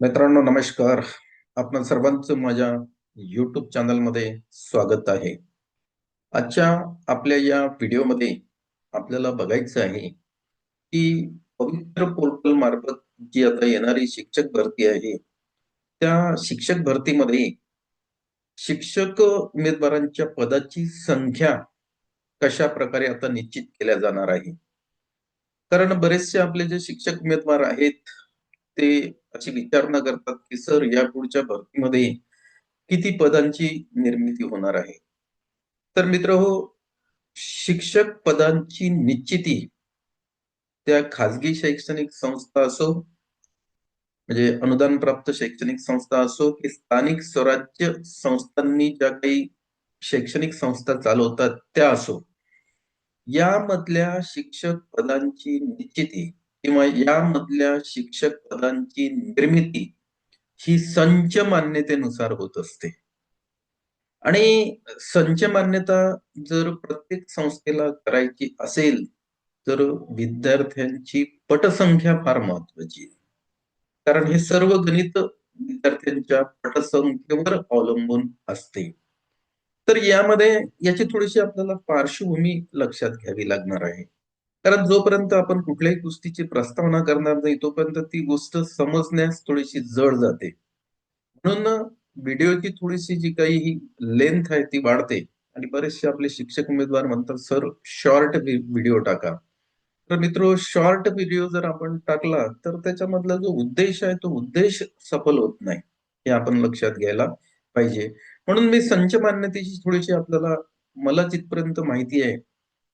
मित्रांनो नमस्कार. आपण सर्वांचं माझ्या युट्यूब चॅनलमध्ये स्वागत आहे. आजच्या आपल्या या व्हिडिओमध्ये आपल्याला बघायचं आहे की पवित्र पोर्टल मार्फत जी आता येणारी शिक्षक भरती आहे त्या शिक्षक भरतीमध्ये शिक्षक उमेदवारांच्या पदाची संख्या कशा प्रकारे आता निश्चित केल्या जाणार आहे? कारण बरेचसे आपले जे शिक्षक उमेदवार आहेत ते अशी विचारणा करतात की सर या पुढच्या भरतीमध्ये किती पदांची निर्मिती होणार आहे? तर मित्र हो शिक्षक पदांची निश्चिती त्या खाजगी शैक्षणिक संस्था असो म्हणजे अनुदान प्राप्त शैक्षणिक संस्था असो की स्थानिक स्वराज्य संस्थांनी ज्या काही शैक्षणिक संस्था चालवतात त्या असो यामधल्या शिक्षक पदांची निश्चिती किंवा यामधल्या शिक्षक पदांची निर्मिती ही संच मान्यतेनुसार होत असते. आणि संच मान्यता जर प्रत्येक संस्थेला करायची असेल तर विद्यार्थ्यांची पटसंख्या फार महत्वाची आहे. कारण हे सर्व गणित विद्यार्थ्यांच्या पटसंख्येवर अवलंबून असते. तर यामध्ये याची थोडीशी आपल्याला पार्श्वभूमी लक्षात घ्यावी लागणार आहे. कारण जोपर्यंत आपण कुठल्याही गोष्टीची प्रस्तावना करणार नाही तोपर्यंत ती गोष्ट समजण्यास थोडीशी जड जाते. म्हणून व्हिडिओची थोडीशी जी काही लेंथ आहे ती वाढते. आणि बरेचसे आपले शिक्षक उमेदवार म्हणतात सर शॉर्ट व्हिडिओ टाका. तर मित्र शॉर्ट व्हिडिओ जर आपण टाकला तर त्याच्यामधला जो उद्देश आहे तो उद्देश सफल होत नाही हे आपण लक्षात घ्यायला पाहिजे. म्हणून मी संच मान्यतेची थोडीशी आपल्याला मला जिथपर्यंत माहिती आहे.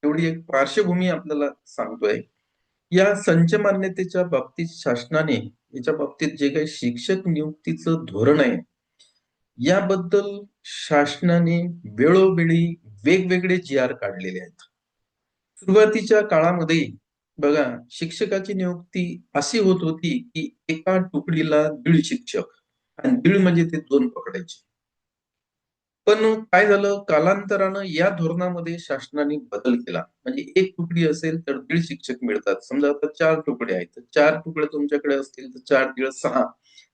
तेवढी एक पार्श्वभूमी आपल्याला सांगतोय. या संच मान्यतेच्या बाबतीत शासनाने याच्या बाबतीत जे काही शिक्षक नियुक्तीचं धोरण आहे याबद्दल शासनाने वेळोवेळी वेगवेगळे जी आर काढलेले आहेत. सुरुवातीच्या काळामध्ये बघा शिक्षकाची नियुक्ती अशी होत होती की एका तुकडीला दीड शिक्षक आणि दीड म्हणजे ते दोन पकडायचे. पण काय झालं? कालांतरानं या धोरणामध्ये शासनाने बदल केला. म्हणजे एक तुकडी असेल तर दीड शिक्षक मिळतात. समजा आता चार तुकडे आहेत. तर चार तुकडे तुमच्याकडे असतील तर चार दीड सहा.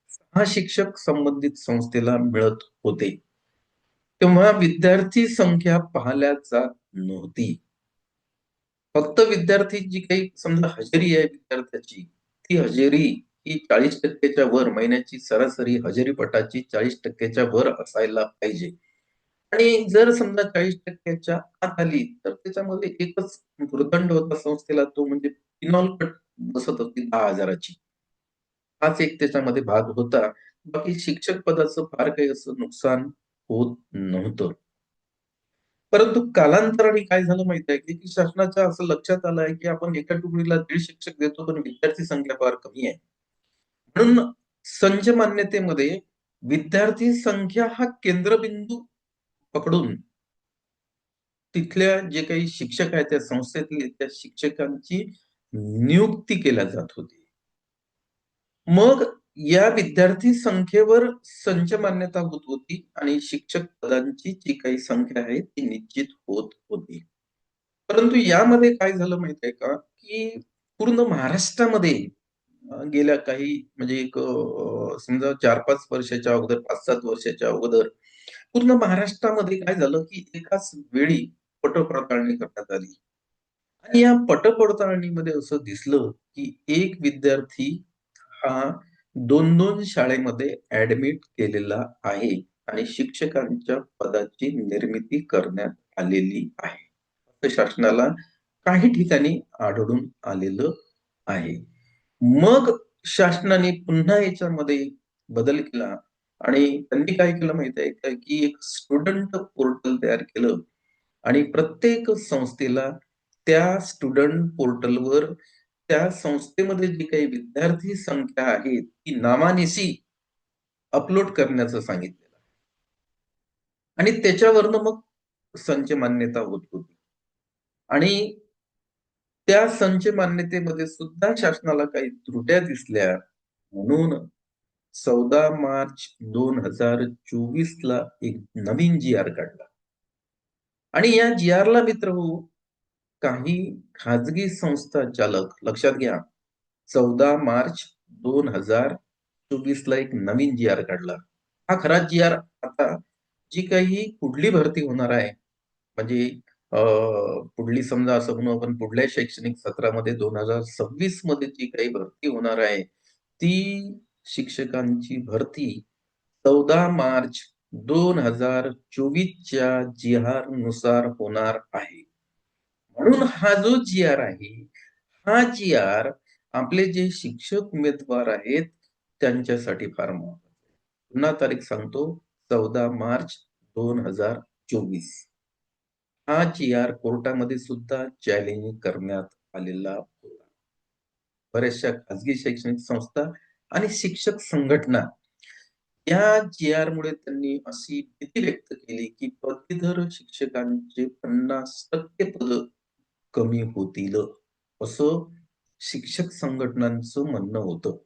सहा शिक्षक संबंधित संस्थेला मिळत होते. तेव्हा विद्यार्थी संख्या पाहिल्या जात नव्हती. फक्त विद्यार्थी जी काही समजा हजेरी आहे विद्यार्थ्याची. ती हजेरी ही चाळीस टक्क्याच्या वर महिन्याची सरासरी हजेरी पटाची चाळीस टक्क्याच्या वर असायला पाहिजे. आणि जर समजा चाळीस टक्क्याच्या आत आली तर त्याच्यामध्ये एकच दुर्दंड होता संस्थेला तो म्हणजे पिनॉल कट बसत होती दहा हजाराची. हाच एक त्याच्यामध्ये भाग होता. बाकी शिक्षक पदाचं फार काही असं नुकसान होत नव्हतं. परंतु कालांतराने काय झालं माहीत आहे की शासनाच्या असं लक्षात आलं आहे की आपण एका तुकडीला दीड शिक्षक देतो पण विद्यार्थी संख्या फार कमी आहे. म्हणून संच मान्यतेमध्ये विद्यार्थी संख्या हा केंद्रबिंदू पकडून तिथल्या जे काही शिक्षक आहेत त्या संस्थेतले त्या शिक्षकांची नियुक्ती केल्या जात होती. मग या विद्यार्थी संख्येवर संच मान्यता होत होती आणि शिक्षक पदांची जी काही संख्या आहे ती निश्चित होत होती. परंतु यामध्ये काय झालं माहितीये का? की पूर्ण महाराष्ट्रामध्ये गेल्या काही म्हणजे एक समजा चार पाच वर्षाच्या अगोदर पाच सात वर्षाच्या अगोदर पूर्ण महाराष्ट्रामध्ये काय झालं की एकाच वेळी पटपडताळणी करण्यात आली. आणि या पटपडताळणीमध्ये असं दिसलं की एक विद्यार्थी हा दोन दोन शाळेमध्ये ऍडमिट केलेला आहे आणि शिक्षकांच्या पदाची निर्मिती करण्यात आलेली आहे. शासनाला काही ठिकाणी आढळून आलेलं आहे. मग शासनाने पुन्हा याच्यामध्ये बदल केला. आणि त्यांनी काय केलं माहीत आहे का? की एक स्टुडंट पोर्टल तयार केलं. आणि प्रत्येक संस्थेला त्या स्टुडंट पोर्टलवर त्या संस्थेमध्ये जी काही विद्यार्थी संख्या आहे ती नामानिशी अपलोड करण्याचं सांगितलेलं आणि त्याच्यावरनं मग संच मान्यता होत होती. आणि त्या संच मान्यतेमध्ये सुद्धा शासनाला काही त्रुट्या दिसल्या. म्हणून चौदा मार्च दोन हजार चोवीस ला एक नवीन जी आर काढला. आणि या जी आर ला मित्र हो काही खाजगी संस्था चालक लक्षात घ्या चौदा मार्च दोन हजार चोवीस ला एक नवीन जी आर काढला. हा खरा जी आर आता जी काही कुठली भरती होणार आहे म्हणजे पुढली समजा असं म्हणू आपण पुढल्या शैक्षणिक सत्रामध्ये दोन हजार सव्वीसमध्ये जी काही भरती होणार आहे ती शिक्षकांची भरती चौदा मार्च दोन हजार चोवीसच्या जी आरनुसार होणार आहे. म्हणून हा जो जी आर आहे हा जी आर आपले जे शिक्षक उमेदवार आहेत त्यांच्यासाठी फार महत्त्वाचा पुन्हा तारीख सांगतो चौदा मार्च दोन हजार चोवीस. हा जी आर कोर्टामध्ये सुद्धा चॅलेंज करण्यात आलेला होता. बऱ्याचशा खाजगी शैक्षणिक संस्था आणि शिक्षक संघटना या जी आर मुळे त्यांनी अशी भीती व्यक्त केली की पदवीधर शिक्षकांचे पन्नास टक्के पद कमी होतील असं शिक्षक संघटनांचं म्हणणं होतं.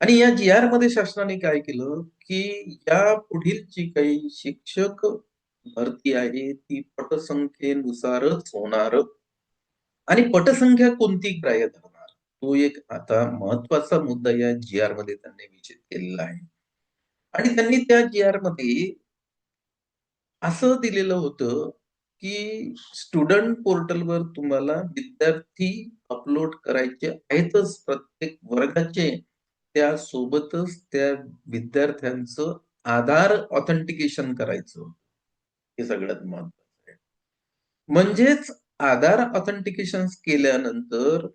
आणि या जी आरमध्ये शासनाने काय केलं की या पुढील जी काही शिक्षक भरती आहे ती पटसंख्येनुसारच होणार. आणि पटसंख्या कोणती ग्राह्य धरणार? तो एक आता महत्त्वाचा मुद्दा या जी आरमध्ये त्यांनी विचित केलेला आहे. आणि त्यांनी त्या जी आरमध्ये असं दिलेलं होतं की स्टुडंट पोर्टलवर तुम्हाला विद्यार्थी अपलोड करायचे आहेतच. प्रत्येक वर्गाचे त्यासोबतच त्या विद्यार्थ्यांचं आधार ऑथेंटिकेशन करायचं हे सगळ्यात महत्वाचं आहे. म्हणजेच आधार ऑथेंटिकेशन केल्यानंतर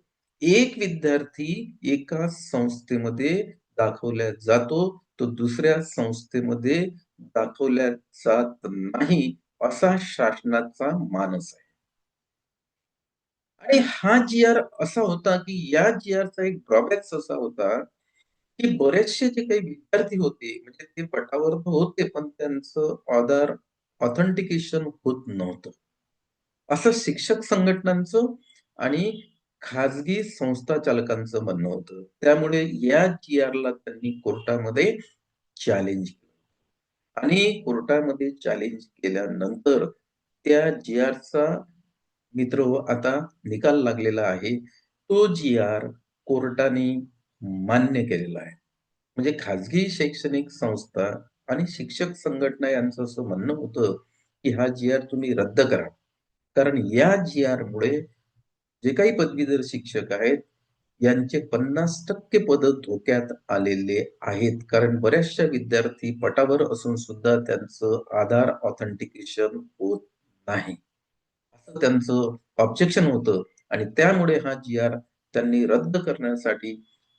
एक विद्यार्थी एका संस्थेमध्ये दाखवल्या जातो तो दुसऱ्या संस्थेमध्ये दाखवल्या जात नाही असा शासनाचा मानस आहे. आणि हा जी आर असा होता की या जी आरचा एक ड्रॉबॅक्स असा होता की बरेचसे जे काही विद्यार्थी होते म्हणजे ते पटावर होते पण त्यांचं आधार ऑथेंटिकेशन होत नव्हतं. असं शिक्षक संघटनांचं आणि खाजगी संस्था चालकांचं म्हणणं होतं. त्यामुळे या जी आरला त्यांनी कोर्टामध्ये चॅलेंज केलं. आणि कोर्टामध्ये चॅलेंज केल्यानंतर त्या जी आरचा मित्र आता निकाल लागलेला आहे. तो जी आर कोर्टाने मान्य केलेला आहे. म्हणजे खाजगी शैक्षणिक संस्था आणि शिक्षक संघटना यांचं असं म्हणणं होतं की हा जी आर तुम्ही रद्द करा. कारण या जी आर मुळे जे काही पदवीधर शिक्षक आहेत यांचे पन्नास टक्के पद धोक्यात आलेले आहेत. कारण बऱ्याचशा विद्यार्थी पटावर असून सुद्धा त्यांचं आधार ऑथेंटिकेशन होत नाही. असं त्यांचं ऑब्जेक्शन होतं. आणि त्यामुळे हा जी आर त्यांनी रद्द करण्यासाठी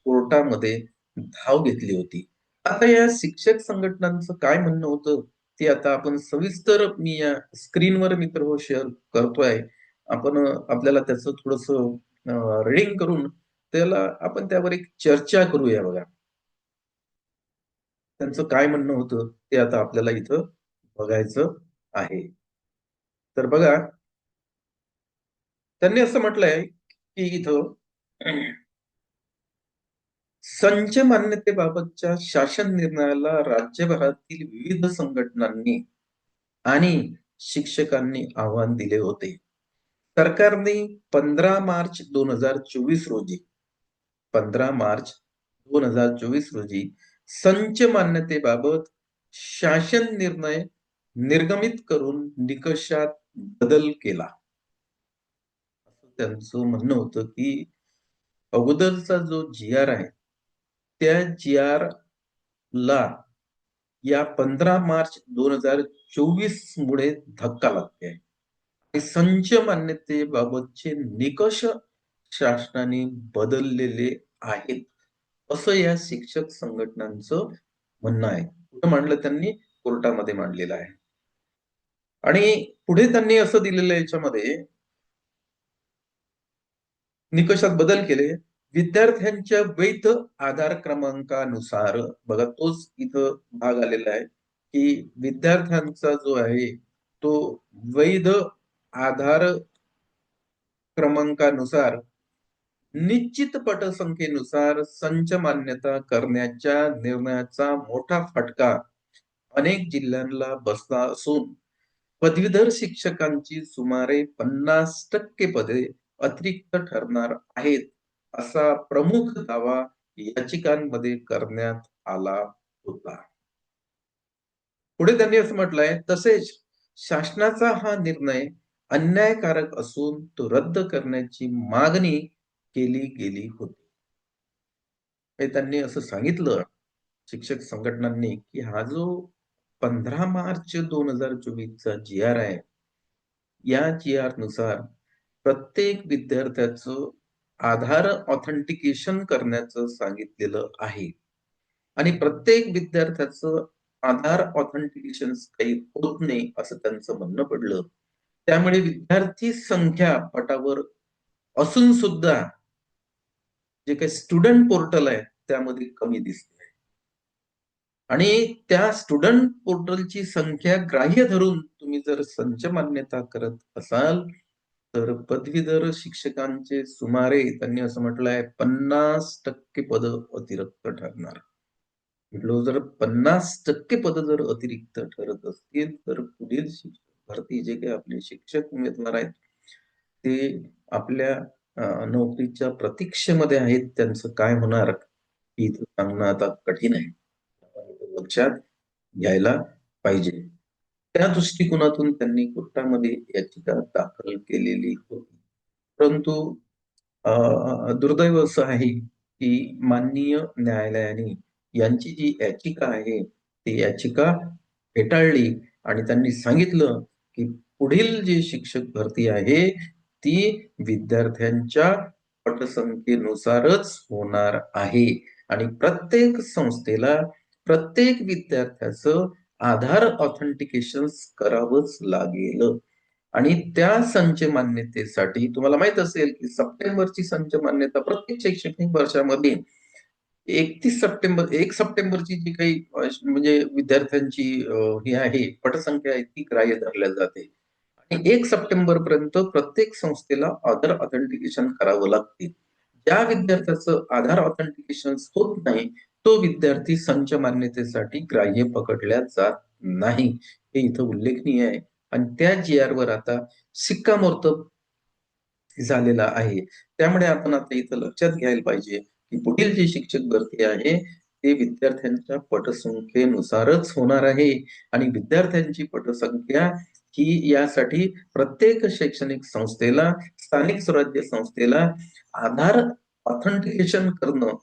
कोर्टामध्ये धाव घेतली होती. आता या शिक्षक संघटनांचं काय म्हणणं होतं ते आता आपण सविस्तर मी या स्क्रीनवर मित्र शेअर करतोय. आपण आपल्याला त्याचं थोडस रिडिंग करून त्याला आपण त्यावर एक चर्चा करूया बघा. त्यांचं काय म्हणणं होतं ते आता आपल्याला इथं बघायचं आहे. तर बघा त्यांनी असं म्हटलंय की इथं संच मान्यतेबाबतच्या शासन निर्णयाला राज्यभरातील विविध संघटनांनी आणि शिक्षकांनी आव्हान दिले होते. सरकारने पंधरा मार्च दोन हजार चोवीस रोजी पंधरा मार्च दोन हजार चोवीस रोजी संच मान्यतेबाबत शासन निर्णय निर्गमित करून निकषात बदल केला. त्यांचं म्हणणं होतं की अगोदरचा जो जी आर आहे त्या जी आर ला या पंधरा मार्च दोन हजार चोवीस मुळे धक्का लागते आणि संच मान्यतेबाबतचे निकष शासनाने बदललेले आहेत. असं या शिक्षक संघटनांचं म्हणणं आहे. कुठं मांडलं त्यांनी कोर्टामध्ये मांडलेलं आहे. आणि पुढे त्यांनी असं दिलेलं याच्यामध्ये निकषात बदल केले. विद्यार्थ्यांच्या वैध आधार क्रमांकानुसार बघा तोच इथं भाग आलेला आहे की विद्यार्थ्यांचा जो आहे तो वैध आधार क्रमांकानुसार निश्चित पटसंख्येनुसार संच मान्यता करण्याच्या निर्णयाचा मोठा फटका अनेक जिल्ह्यांना बसला असून पदवीधर शिक्षकांची सुमारे पन्नास टक्के पदे अतिरिक्त ठरणार आहेत. असा प्रमुख दावा याचिकांमध्ये करण्यात आला होता. पुढे त्यांनी असं म्हटलंय तसेच शासनाचा हा निर्णय अन्यायकारक असून तो रद्द करण्याची मागणी केली गेली होती. त्यांनी असं सांगितलं शिक्षक संघटनांनी की हा जो पंधरा मार्च दोन हजार चोवीसचा जी आर आहे या जी आरनुसार प्रत्येक विद्यार्थ्याचं आधार ऑथेंटिकेशन करण्याचं सांगितलेलं आहे. आणि प्रत्येक विद्यार्थ्याचं आधार ऑथेंटिकेशन काही होत नाही असं त्यांचं म्हणणं पडलं. त्यामुळे विद्यार्थी संख्या पटावर असून सुद्धा जे काही स्टुडंट पोर्टल आहे त्यामध्ये कमी दिसते आणि त्या स्टुडंट पोर्टलची संख्या ग्राह्य धरून तुम्ही जर संच मान्यता करत असाल तर पदवीधर शिक्षकांचे सुमारे त्यांनी असं म्हटलंय पन्नास टक्के पद अतिरिक्त ठरणार. म्हटलं जर पन्नास टक्के पद जर अतिरिक्त ठरत असतील तर पुढील शिक्षक भरती जे काही आपले शिक्षक उमेदवार आहेत ते आपल्या नोकरीच्या प्रतीक्षेमध्ये आहेत त्यांचं काय होणार हे सांगणं आता कठीण आहे. लक्षात घ्यायला पाहिजे. त्या दृष्टिकोनातून त्यांनी कोर्टामध्ये याचिका दाखल केलेली होती. परंतु दुर्दैव असं आहे की माननीय न्यायालयाने यांची जी याचिका आहे ती याचिका फेटाळली आणि त्यांनी सांगितलं की पुढील जी शिक्षक भरती आहे ती विद्यार्थ्यांच्या पटसंख्येनुसारच होणार आहे. आणि प्रत्येक संस्थेला प्रत्येक विद्यार्थ्याचं आधार ऑथेंटिकेशन करावंच लागेल. आणि त्या संच मान्यतेसाठी तुम्हाला माहीत असेल की सप्टेंबरची संच मान्यता प्रत्येक शैक्षणिक वर्षामध्ये एकतीस सप्टेंबर एक सप्टेंबरची जी काही म्हणजे विद्यार्थ्यांची ही आहे पटसंख्या आहे ती ग्राह्य धरल्या जाते. आणि एक सप्टेंबर पर्यंत प्रत्येक संस्थेला आधार ऑथेंटिकेशन करावं लागते. ज्या विद्यार्थ्याचं आधार ऑथेंटिकेशन होत नाही तो विद्यार्थी संच मान्यतेसाठी ग्राह्य पकडल्या जात नाही. हे इथं उल्लेखनीय आहे. आणि त्या जी आर वर आता सिक्कामोर्तब झालेला आहे. त्यामुळे आपण आता इथं लक्षात घ्यायला पाहिजे की पुढील जी शिक्षक भरती आहे ते विद्यार्थ्यांच्या पटसंख्येनुसारच होणार आहे. आणि विद्यार्थ्यांची पटसंख्या ही यासाठी प्रत्येक शैक्षणिक संस्थेला स्थानिक स्वराज्य संस्थेला आधार ऑथेंटिकेशन करणं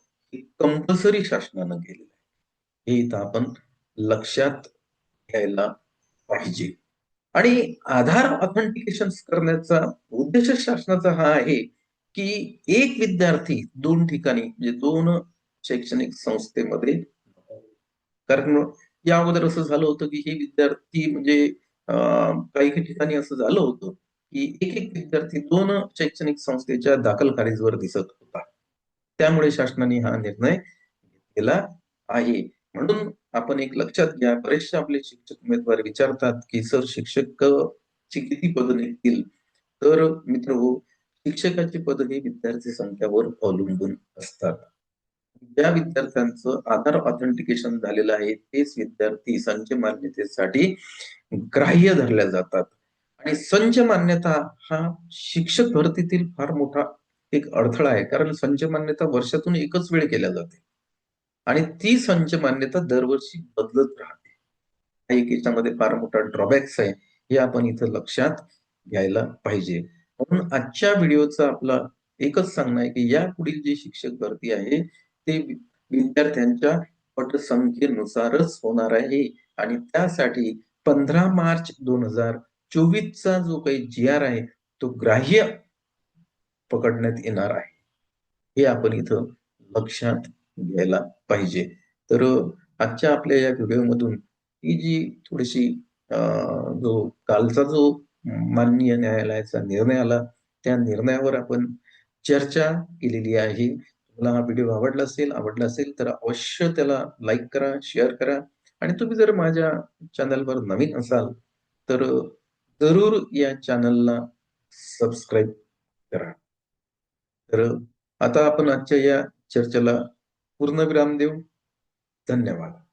कंपल्सरी शासनानं केलेलं आहे. हे इथं आपण लक्षात घ्यायला पाहिजे. आणि आधार ऑथेंटिकेशन करण्याचा उद्देश शासनाचा हा आहे की एक विद्यार्थी दोन ठिकाणी म्हणजे दोन शैक्षणिक संस्थेमध्ये कारण या अगोदर असं झालं होतं की हे विद्यार्थी म्हणजे काही काही ठिकाणी असं झालं होतं की एक एक विद्यार्थी दोन शैक्षणिक संस्थेच्या दाखल खारीजवर दिसत होता. त्यामुळे शासनाने हा निर्णय घेतलेला आहे. म्हणून आपण एक लक्षात घ्या बरेचसे आपले शिक्षक उमेदवार विचारतात की सर शिक्षक ची किती पद निघतील? तर मित्र हो शिक्षकाची पद हे विद्यार्थी संख्यावर अवलंबून असतात. ज्या विद्यार्थ्यांचं आधार ऑथेंटिकेशन झालेलं आहे तेच विद्यार्थी संच मान्यतेसाठी ग्राह्य धरल्या जातात. आणि संच मान्यता हा शिक्षक भरतीतील फार मोठा एक अडथळा आहे. कारण संच मान्यता वर्षातून एकच वेळ केल्या जाते. आणि ती संच मान्यता दरवर्षी बदलत राहते. एक याच्यामध्ये फार मोठा ड्रॉबॅक्स आहे. हे आपण इथं लक्षात घ्यायला पाहिजे. म्हणून आजच्या व्हिडिओचा आपला एकच सांगणं आहे की या पुढील जी शिक्षक भरती आहे ते विद्यार्थ्यांच्या पटसंख्येनुसारच होणार आहे. आणि त्यासाठी पंधरा मार्च दोन हजार चोवीसचा जो काही जी आर आहे तो ग्राह्य पकडण्यात येणार आहे. हे आपण इथं लक्षात घ्यायला पाहिजे. तर आजच्या आपल्या या व्हिडिओमधून ही जी थोडीशी जो कालचा जो माननीय न्यायालयाचा निर्णय आला त्या निर्णयावर आपण चर्चा केलेली आहे. तुम्हाला हा व्हिडिओ आवडला असेल आवडला असेल तर अवश्य त्याला लाईक करा शेअर करा. आणि तुम्ही जर माझ्या चॅनलवर नवीन असाल तर जरूर या चॅनलला सबस्क्राईब करा. तर आता आपण आजच्या या चर्चेला पूर्णविराम देऊ. धन्यवाद.